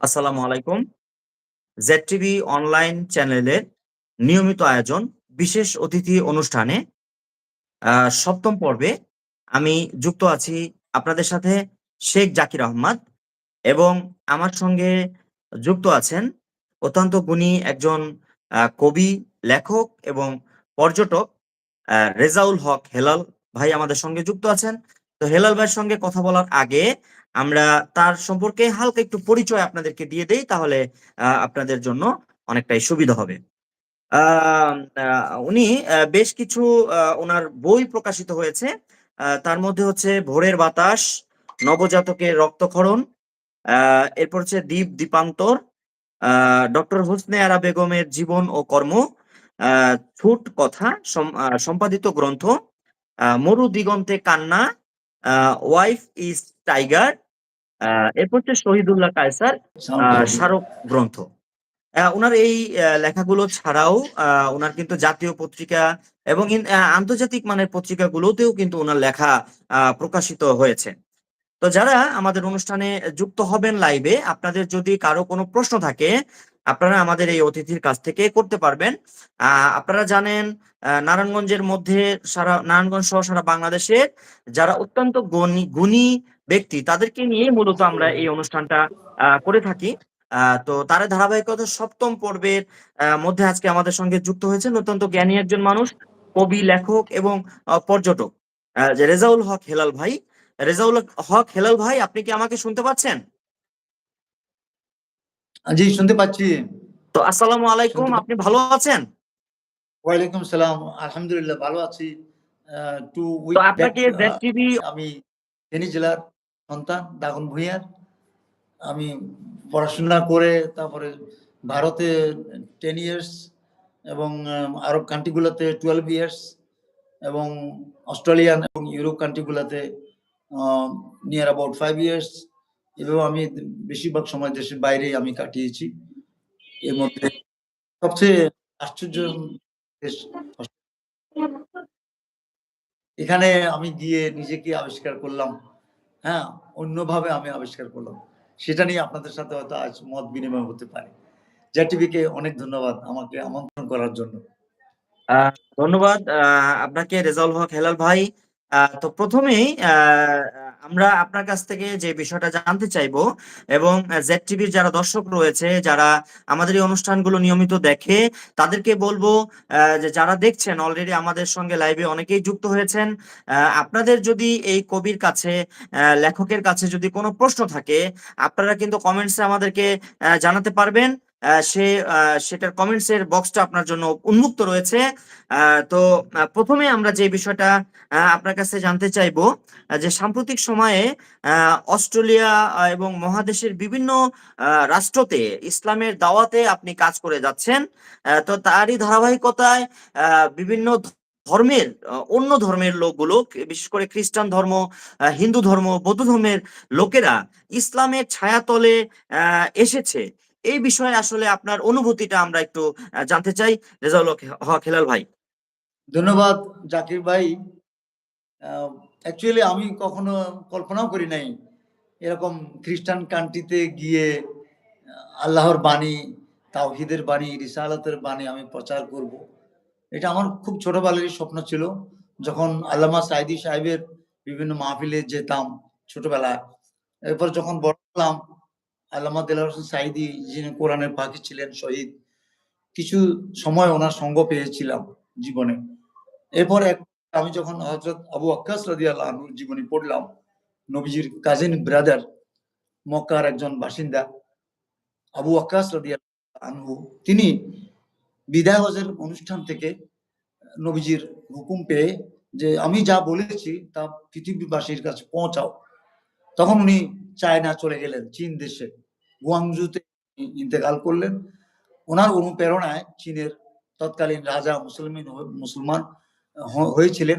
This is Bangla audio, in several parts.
আসসালামু আলাইকুম। জেড-টিভি অনলাইন চ্যানেলের নিয়মিত আয়োজন বিশেষ অতিথি অনুষ্ঠানে ৭ম পর্বে আমি যুক্ত আছি আপনাদের সাথে শেখ জাকির আহমাদ এবং আমার সঙ্গে যুক্ত আছেন অত্যন্ত গুণী একজন কবি, লেখক এবং পর্যটক রেজাউল হক হেলাল ভাই আমাদের সঙ্গে যুক্ত আছেন। তো হেলাল ভাইয়ের সঙ্গে কথা বলার আগে আমরা তার সম্পর্কে হালকা একটু পরিচয় আপনাদেরকে দিয়ে দেই তাহলে আপনাদের জন্য অনেকটাই সুবিধা হবে। উনি বেশ কিছু আ উনার বই প্রকাশিত হয়েছে। তার মধ্যে হচ্ছে 'ভোরের বাতাস', 'নবজাতকের রক্তক্ষরণ', এরপর হচ্ছে 'দ্বীপ দ্বীপান্তর', ডক্টর হোসনে আরা বেগমের জীবন ও কর্ম, 'ছুট কথা' সম্পাদিত গ্রন্থ, 'মরু দিগন্তে কান্না', 'ওয়াইফ ইজ টাইগার', এরপর হচ্ছে 'শহীদুল্লাহ কায়সার' স্মারক গ্রন্থ। আ উনার এই লেখাগুলো ছাড়াও আ উনার কিন্তু জাতীয় পত্রিকা এবং আন্তর্জাতিক মানের পত্রিকাগুলোতেও কিন্তু ওনার লেখা প্রকাশিত হয়েছে। তো যারা আমাদের অনুষ্ঠানে যুক্ত হবেন লাইভে আপনাদের যদি কারও কোনো প্রশ্ন থাকে, আপনারা আমাদের এই অতিথির কাছ থেকে করতে পারবেন। আপনারা জানেন নারায়ণগঞ্জের মধ্যে সারা নারায়ণগঞ্জ সহ সারা বাংলাদেশের যারা অত্যন্ত গণী গুণী ব্যক্তি তাদেরকে নিয়েই মূলত আমরা এই অনুষ্ঠানটা করে থাকি। তো তার ধারাবাহিকতার ৭ম পর্বের মধ্যে আজকে আমাদের সঙ্গে যুক্ত হয়েছেন অত্যন্ত জ্ঞানী একজন মানুষ, কবি, লেখক এবং পর্যটক রেজাউল হক হেলাল ভাই। রেজাউল হক হেলাল ভাই আপনি কি আমাকে শুনতে পাচ্ছেন? জি, শুনতে পাচ্ছি। তো আসসালামু আলাইকুম। আপনি ভালো আছেন? ওয়ালাইকুম সালাম। আলহামদুলিল্লাহ ভালো আছি। টু উইক আপনাকে জেড-টিভি আমি ফেনী জেলার সন্তান দাগন ভূঁইয়ার। আমি পড়াশোনা করে তারপরে ভারতে টেন ইয়ার্স এবং আরব কান্ট্রি গুলাতে 12 ইয়ার্স এবং অস্ট্রেলিয়ান এবং ইউরোপ কান্ট্রি গুলাতে a near about five years. এভাবে আমি বেশিরভাগ সময় দেশের বাইরেই আমি কাটিয়েছি। এর মধ্যে সবচেয়ে আশ্চর্য এখানে আমি গিয়ে নিজেকে আবিষ্কার করলাম। হ্যাঁ? অন্যভাবে আমি আবিষ্কার করলাম। সেটা নিয়ে আপনাদের সাথে হয়তো আজ মত বিনিময় হতে পারে। জেড-টিভিকে অনেক ধন্যবাদ আমাকে আমন্ত্রণ করার জন্য। ধন্যবাদ আপনাকে রেজাউল হক হেলাল ভাই। তো ১ম এই আ আমরা আপনার কাছ থেকে যে বিষয়টা জানতে চাইব এবং জেড-টিভির যারা দর্শক রয়েছে, যারা আমাদের এই অনুষ্ঠানগুলো নিয়মিত দেখে, তাদেরকে বলব যে যারা দেখছেন অলরেডি আমাদের সঙ্গে লাইভে অনেকেই যুক্ত হয়েছেন। আপনাদের যদি এই কবির কাছে, লেখকের কাছে যদি কোনো প্রশ্ন থাকে, আপনারা কিন্তু কমেন্টসে আমাদেরকে জানাতে পারবেন। সে সেটার কমেন্টস এর বক্সটা আপনার জন্য উন্মুক্ত রয়েছে। তো প্রথমে আমরা যে বিষয়টা আপনার কাছে জানতে চাইব যে সাম্প্রতিক সময়ে অস্ট্রেলিয়া এবং মহাদেশের বিভিন্ন রাষ্ট্রতে ইসলামের দাওয়াতে আপনি কাজ করে যাচ্ছেন। তো তারই ধারাবাহিকতায় বিভিন্ন ধর্মের অন্য ধর্মের লোকগুলো বিশেষ করে খ্রিস্টান ধর্ম, হিন্দু ধর্ম, বৌদ্ধ ধর্মের লোকেরা ইসলামের ছায়াতলে এসেছে। এই বিষয়ে আসলে আপনার অনুভূতিটা আমরা একটু জানতে চাই রেজাউল হক হেলাল ভাই। ধন্যবাদ জাকির ভাই। অ্যাকচুয়ালি আমি কখনো কল্পনাও করি নাই এরকম খ্রিস্টান কান্ট্রিতে গিয়ে আল্লাহর বাণী, তাওহিদের বাণী, রিসালাতের বাণী আমি প্রচার করব। এটা আমার খুব ছোটবেলারই স্বপ্ন ছিল। যখন আল্লামা সাঈদী সাহেবের বিভিন্ন মাহফিলে যেতাম ছোটবেলায়। এরপর যখন বড় হলাম, আল্লামা দেলোয়ার হোসেন সাঈদী যিনি কোরআনের পাখি ছিলেন শহীদ। কিছু সময় ওনার সঙ্গ পেয়েছিলাম জীবনে। এরপর এক আমি যখন হযরত আবু ওয়াক্কাস রাদিয়াল্লাহু আনহুর জীবনী পড়লাম, নবীজির কাজিন ব্রাদার, মক্কার একজন বাসিন্দা। আবু ওয়াক্কাস রাদিয়াল্লাহু আনহু তিনি বিদায় হজের অনুষ্ঠান থেকে নবীজির হুকুম পেয়ে যে আমি যা বলেছি তা পৃথিবীবাসীর কাছে পৌঁছাও। তখন উনি চায়না চলে গেলেন চীন দেশে। গুয়াংজুতে ইন্তেকাল করলেন। ওনার অনুপ্রেরণায় চীনের তৎকালীন রাজা মুসলমিন মুসলমান হয়েছিলেন।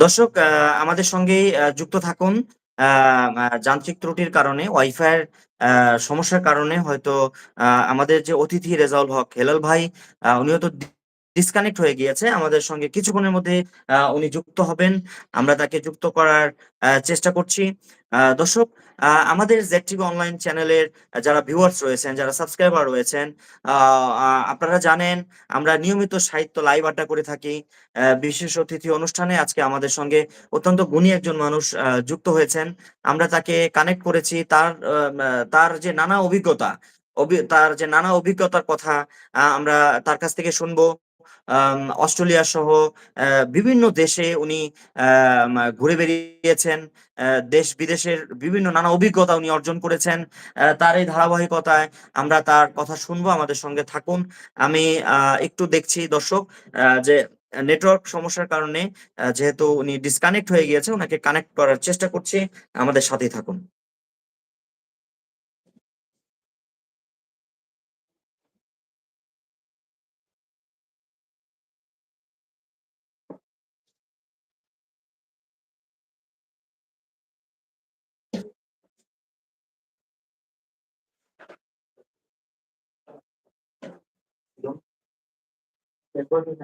দর্শক আমাদের সঙ্গে যুক্ত থাকুন। যান্ত্রিক ত্রুটির কারণে, ওয়াইফাইয়ের সমস্যার কারণে হয়তো আমাদের যে অতিথি রেজাউল হক হেলাল ভাই উনিও তো ডিসকানেক্ট হয়ে গিয়েছে। আমাদের সঙ্গে কিছুক্ষণের মধ্যে উনি যুক্ত হবেন। আমরা তাকে যুক্ত করার চেষ্টা করছি। দর্শক আমাদের ZTV অনলাইন চ্যানেলের যারা ভিউয়ার্স রয়েছেন, যারা সাবস্ক্রাইবার রয়েছেন, আপনারা জানেন আমরা নিয়মিত সাহিত্য লাইভ আড্ডা করে থাকি। বিশেষ অতিথি অনুষ্ঠানে আজকে আমাদের সঙ্গে অত্যন্ত গুণী একজন মানুষ যুক্ত হয়েছেন। আমরা তাকে কানেক্ট করেছি। তার তার যে নানা অভিজ্ঞতা, অভি তার যে নানা অভিজ্ঞতার কথা আমরা তার কাছ থেকে শুনব। অস্ট্রেলিয়া সহ বিভিন্ন দেশে উনি ঘুরে বেরিয়েছেন। অ্যা দেশ-বিদেশের বিভিন্ন নানা অভিজ্ঞতা উনি অর্জন করেছেন। তার এই ধারাবাহিকতায় আমরা তার কথা শুনব। আমাদের সঙ্গে থাকুন। আমি একটু দেখছি দর্শক যে নেটওয়ার্ক সমস্যার কারণে যেহেতু উনি ডিসকানেক্ট হয়ে গিয়েছে, ওনাকে কানেক্ট করার চেষ্টা করছি। আমাদের সাথেই থাকুন। Entonces,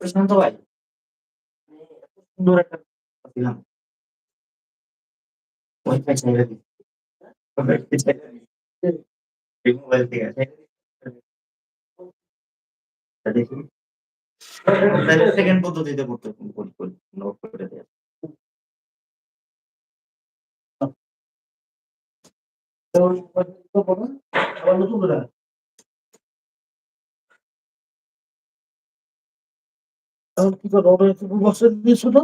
প্রশান্ত ভাই। এত সুন্দর একটা দিলাম। ওয়াইফাই ছেড়ে দিই। এই মোবাইল থেকে আছে তা দেখি সেকেন্ড পদ্ধতিতে করতে করি করি নোট করে দেয়া আবার নতুন করে এখন কি করো ওটা একটু বক্সে দিয়েছ না